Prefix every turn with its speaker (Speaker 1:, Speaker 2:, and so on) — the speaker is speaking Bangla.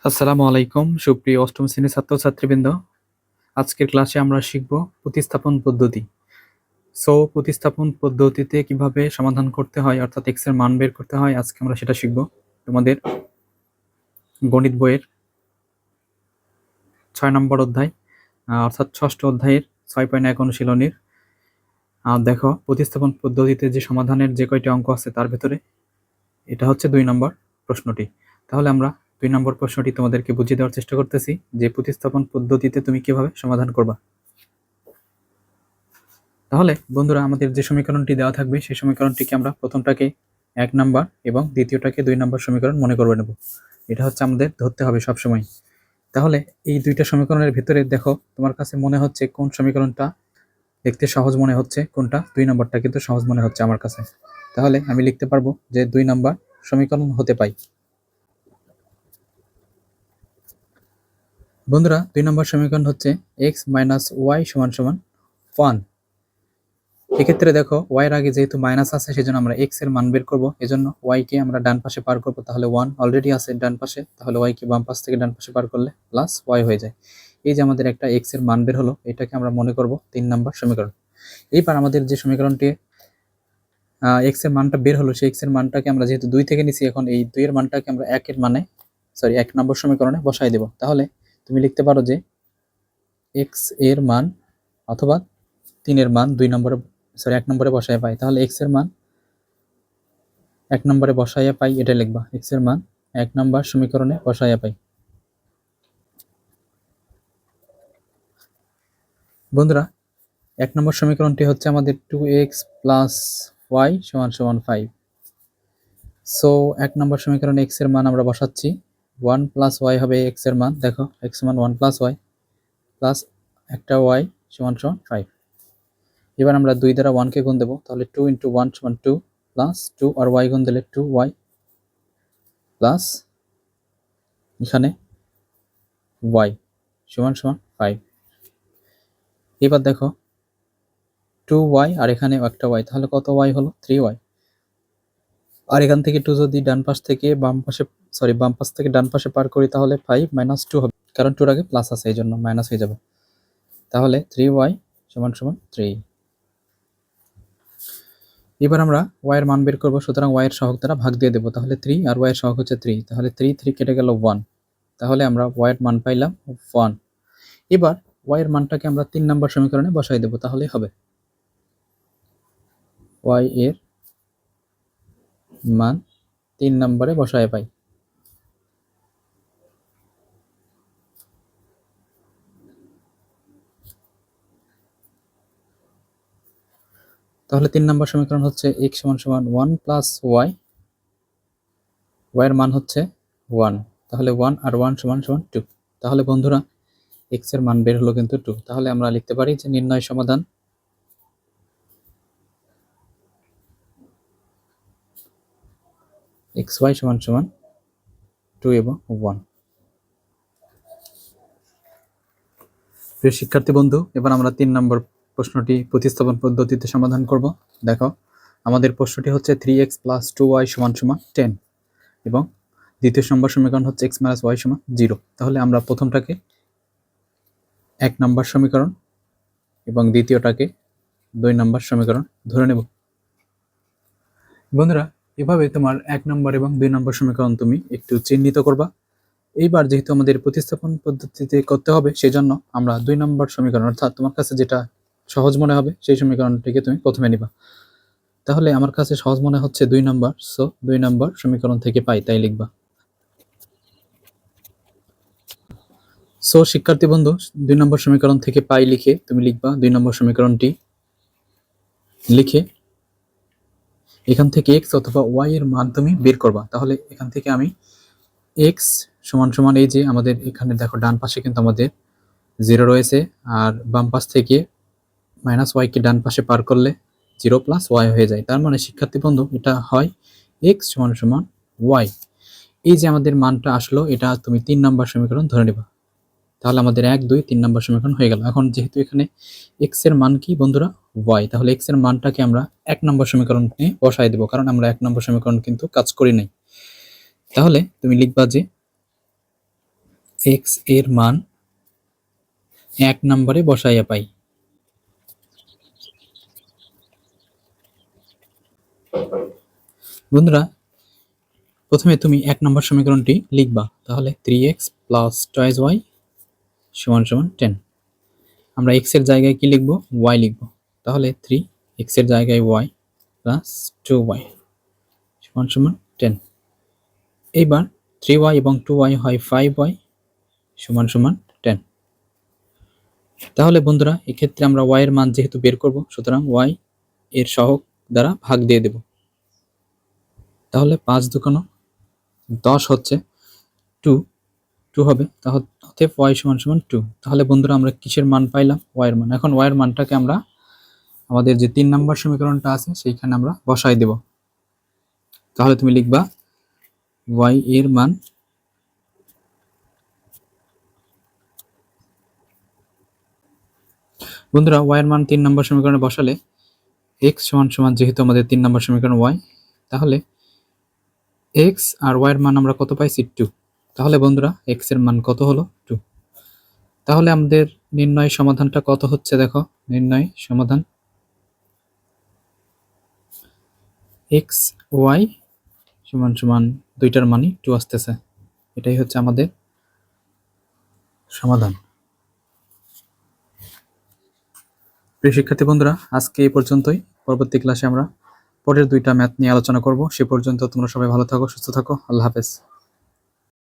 Speaker 1: আসসালামু আলাইকুম, সুপ্রিয় অষ্টম শ্রেণির ছাত্রছাত্রীবৃন্দ। আজকের ক্লাসে আমরা শিখব প্রতিস্থাপন পদ্ধতি। সো প্রতিস্থাপন পদ্ধতিতে কীভাবে সমাধান করতে হয়, অর্থাৎ এক্সের মান বের করতে হয়, আজকে আমরা সেটা শিখব। তোমাদের গণিত বইয়ের ছয় নম্বর অধ্যায় অর্থাৎ ষষ্ঠ অধ্যায়ের ছয় পয়েন্ট এক অনুশীলনীর। দেখো, প্রতিস্থাপন পদ্ধতিতে যে সমাধানের যে কয়টি অঙ্ক আছে তার ভেতরে, এটা হচ্ছে দুই নম্বর প্রশ্নটি। তাহলে আমরা দুই নম্বর প্রশ্নটি তোমাদেরকে বুঝিয়ে দেওয়ার চেষ্টা করতেছি। যে প্রতিস্থাপন পদ্ধতিতে তুমি কীভাবে সমাধান করবা? তাহলে বন্ধুরা, আমাদের যে সমীকরণটি দেওয়া থাকবে, সেই সমীকরণটিকে আমরা প্রথমটাকে এক নাম্বার এবং দ্বিতীয়টাকে দুই নাম্বার সমীকরণ মনে করে নেব। এটা হচ্ছে আমাদের ধরতে হবে সবসময়। তাহলে এই দুইটা সমীকরণের ভিতরে দেখো, তোমার কাছে মনে হচ্ছে কোন সমীকরণটা দেখতে সহজ মনে হচ্ছে, কোনটা? দুই নম্বরটা কিন্তু সহজ মনে হচ্ছে আমার কাছে। তাহলে আমি লিখতে পারব যে দুই নাম্বার সমীকরণ হতে পাই। বন্ধুরা, দুই নম্বর সমীকরণ হচ্ছে এক্স মাইনাস ওয়াই সমান সমান ওয়ান এক্ষেত্রে দেখো ওয়াই এর আগে যেহেতু মাইনাস আছে, সেজন্য আমরা এক্সের মান বের করব। এজন্য ওয়াই কে আমরা ডান পাশে পার করব, তাহলে ওয়ান অলরেডি আছে ডান পাশে। তাহলে ওয়াই কে বাম পাশ থেকে ডান পাশে পার করলে প্লাস ওয়াই হয়ে যায়। এই যে আমাদের একটা এক্সের মান বের হলো, এটাকে আমরা মনে করব তিন নম্বর সমীকরণ। এইবার আমাদের যে সমীকরণটি এক্সের মানটা বের হলো, সেই এক্সের মানটাকে আমরা যেহেতু দুই থেকে নিছি, এখন এই দুই এর মানটাকে আমরা একের মানে সরি এক নম্বর সমীকরণে বসাই দেব। তাহলে তুমি লিখতে পারো যে এক্সের মান অথবা তিনের মান দুই নম্বরে সরি এক নম্বরে বসায় পাই। তাহলে এক্সের মান এক নম্বরে বসাইয়া পাই, এটা লিখবা। এক্সের মান এক নম্বর সমীকরণে বসাইয়া পাই। বন্ধুরা, এক নম্বর সমীকরণটি হচ্ছে আমাদের টু এক্স প্লাস ওয়াই সমান সমান ফাইভ সো এক নম্বর সমীকরণে এক্সের মান আমরা বসাচ্ছি। ওয়ান প্লাস ওয়াই হবে এক্সের মান। দেখো এক্স মান ওয়ান প্লাস ওয়াই প্লাস একটা ওয়াই সমান সমান ফাইভ এবার আমরা দুই দ্বারা ওয়ানকে গুণ দেবো, তাহলে টু ইন্টু ওয়ান সমান টু প্লাস টু আর ওয়াই গুণ দিলে টু ওয়াই প্লাস এখানে ওয়াই সমান সমান ফাইভ এবার দেখো টু ওয়াই আর এখানে একটা ওয়াই তাহলে কত ওয়াই হলো? থ্রি ওয়াই আর এখান থেকে টু যদি ডান পাশ থেকে বাম পাশে সরি বাম পাশ থেকে ডান পাশে পার করি তাহলে ফাইভ মাইনাস টু হবে। কারণ টুর আগে প্লাস আছে এই জন্য মাইনাস হয়ে যাবে। তাহলে থ্রি ওয়াই সমান সমান থ্রি এবার আমরা ওয়াই এর মান বের করব, সুতরাং ওয়াই এর সহগ দ্বারা ভাগ দিয়ে দেবো। তাহলে থ্রি আর ওয়াই এর সহগ হচ্ছে থ্রি তাহলে থ্রি থ্রি কেটে গেল ওয়ান তাহলে আমরা ওয়াইয়ের মান পাইলাম ওয়ান এবার ওয়াইয়ের মানটাকে আমরা তিন নম্বর সমীকরণে বসাই দেবো, তাহলেই হবে। ওয়াই এর মান তিন নম্বরে বসায় পাই। তাহলে তিন নম্বর সমীকরণ হচ্ছে এক্স সমান সমান ওয়ান প্লাস ওয়াই ওয়াইয়ের মান হচ্ছে ওয়ান তাহলে ওয়ান আর ওয়ান সমান সমান টু তাহলে বন্ধুরা এক্সের মান বের হলো কিন্তু টু তাহলে আমরা লিখতে পারি যে নির্ণয় সমাধান এক্স ওয়াই সমান সমান টু এবং ওয়ান। প্রিয় শিক্ষার্থী বন্ধু, এবার আমরা তিন নম্বর প্রশ্নটি প্রতিস্থাপন পদ্ধতিতে সমাধান করব। দেখো, আমাদের প্রশ্নটি হচ্ছে three x plus two y সমান সমান টেন এবং দ্বিতীয় নম্বর সমীকরণ হচ্ছে এক্স মাইনাস ওয়াই সমান জিরো তাহলে আমরা প্রথমটাকে এক নম্বর সমীকরণ এবং দ্বিতীয়টাকে দুই নম্বর সমীকরণ ধরে নেব। বন্ধুরা এভাবে তোমার এক নম্বর এবং দুই নম্বর সমীকরণ তুমি একটু চিহ্নিত করবা। এইবার যেহেতু আমাদের প্রতিস্থাপন পদ্ধতিতে করতে হবে, সেজন্য আমরা দুই নম্বর সমীকরণ, অর্থাৎ তোমার কাছে যেটা সহজ মনে হবে, সেই সমীকরণটিকে তুমি প্রথমে নিবা। তাহলে আমার কাছে সহজ মনে হচ্ছে দুই নম্বর সো দুই নম্বর সমীকরণ থেকে পাই, তাই লিখবা। সো শিক্ষার্থী বন্ধু, দুই নম্বর সমীকরণ থেকে পাই লিখে তুমি লিখবা, দুই নম্বর সমীকরণটি লিখে এখান থেকে এক্স অথবা ওয়াই এর তুমি বের করবা। তাহলে এখান থেকে আমি এক্স সমান সমান এই যে আমাদের এখানে দেখো, ডান পাশে কিন্তু আমাদের জিরো রয়েছে, আর বাম পাশ থেকে মাইনাস ওয়াইকে ডান পাশে পার করলে জিরো প্লাস ওয়াই হয়ে যায়। তার মানে শিক্ষার্থী বন্ধু, এটা হয় এক্স সমান সমান ওয়াই এই যে আমাদের মানটা আসলো, এটা তুমি তিন নাম্বার সমীকরণ ধরে নেবা। তাহলে আমাদের এক, দুই, তিন নম্বর সমীকরণ হয়ে গেল। এখন যেহেতু এখানে এক্সের মান কি বন্ধুরা? ওয়াই তাহলে এক্সের মানটাকে আমরা এক নম্বর সমীকরণে বসাই দেবো, কারণ আমরা এক নম্বর সমীকরণ কিন্তু কাজ করি নাই। তাহলে তুমি লিখবা যে এক্সের মান এক নম্বরে বসাইয়া পাই। বন্ধুরা, প্রথমে তুমি এক নম্বর সমীকরণটি লিখবা। তাহলে three x plus twice y সমান সমান টেন আমরা এক্সের জায়গায় কি লিখব? ওয়াই লিখব। তাহলে থ্রি এক্সের জায়গায় ওয়াই প্লাস টু ওয়াই সমান সমান টেন এইবার থ্রি ওয়াই এবং টু ওয়াই হয় ফাইভ ওয়াই সমান সমান টেন তাহলে বন্ধুরা, এক্ষেত্রে আমরা ওয়াই এর মান যেহেতু বের করব, সুতরাং ওয়াই এর সহগ দ্বারা ভাগ দিয়ে দেব। তাহলে পাঁচ দুকানো দশ হচ্ছে টু টু হবে তাহলে ওয়াই সমান সমান টু তাহলে বন্ধুরা আমরা কিসের মান পাইলাম? ওয়াইয়ের মান। এখন ওয়াইয়ের মানটাকে আমরা আমাদের যে তিন নম্বর সমীকরণটা আছে, সেইখানে আমরা বসাই দেব। তাহলে তুমি লিখবা ওয়াই এর মান বন্ধুরা ওয়াইয়ের মান তিন নম্বর সমীকরণে বসালে এক্স সমান সমান যেহেতু আমাদের তিন নম্বর সমীকরণ ওয়াই তাহলে এক্স আর ওয়াইয়ের মান আমরা কত পাইছি? টু তাহলে বন্ধুরা এক্সের মান কত হলো? টু তাহলে আমাদের নির্ণয় সমাধানটা কত হচ্ছে দেখো? নির্ণয় সমাধান। এক্স ওয়াই সমান সমান দুইটার মানই টু আসতেছে। এটাই হচ্ছে আমাদের সমাধান। প্রিয় শিক্ষার্থী বন্ধুরা, আজকে এই পর্যন্তই। পরবর্তী ক্লাসে আমরা পরের দুইটা ম্যাথ নিয়ে আলোচনা করব। সে পর্যন্ত তোমরা সবাই ভালো থাকো, সুস্থ থাকো। আল্লাহ হাফেজ।